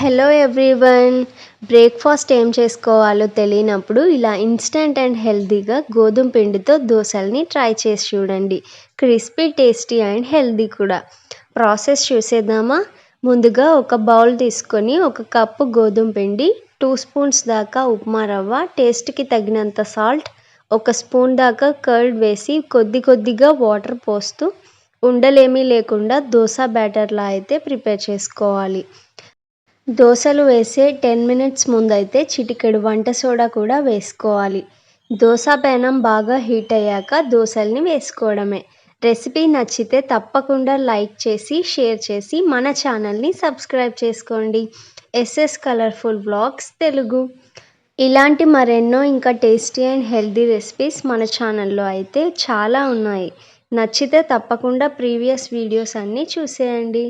Hello everyone breakfast ఏం చేసుకోవాలో తెలియనప్పుడు ఇలా ఇన్స్టెంట్ అండ్ హెల్తీగా గోధుమ పిండితో దోశల్ని ట్రై చేసి చూడండి. క్రిస్పీ టేస్టీ అండ్ హెల్తీ కూడా. ప్రాసెస్ చూసేద్దామా? ముందుగా ఒక బౌల్ తీసుకొని ఒక కప్పు గోధుమ పిండి టూ స్పూన్స్ దాకా ఉప్మా రవ్వ టేస్ట్కి తగినంత సాల్ట్ ఒక స్పూన్ దాకా కర్డ్ వేసి కొద్ది కొద్దిగా వాటర్ పోస్తూ ఉండలేమీ లేకుండా దోశ బ్యాటర్లా అయితే ప్రిపేర్ చేసుకోవాలి. దోశలు వేసే టెన్ మినిట్స్ ముందైతే చిటికెడు వంట సోడా కూడా వేసుకోవాలి. దోశ పెనం బాగా హీట్ అయ్యాక దోశల్ని వేసుకోవడమే. రెసిపీ నచ్చితే తప్పకుండా లైక్ చేసి షేర్ చేసి మన ఛానల్ని సబ్స్క్రైబ్ చేసుకోండి. SS colourful blogs Telugu. ఇలాంటి మరెన్నో ఇంకా టేస్టీ అండ్ హెల్తీ రెసిపీస్ మన ఛానల్లో అయితే చాలా ఉన్నాయి. నచ్చితే తప్పకుండా ప్రీవియస్ వీడియోస్ అన్నీ చూసేయండి.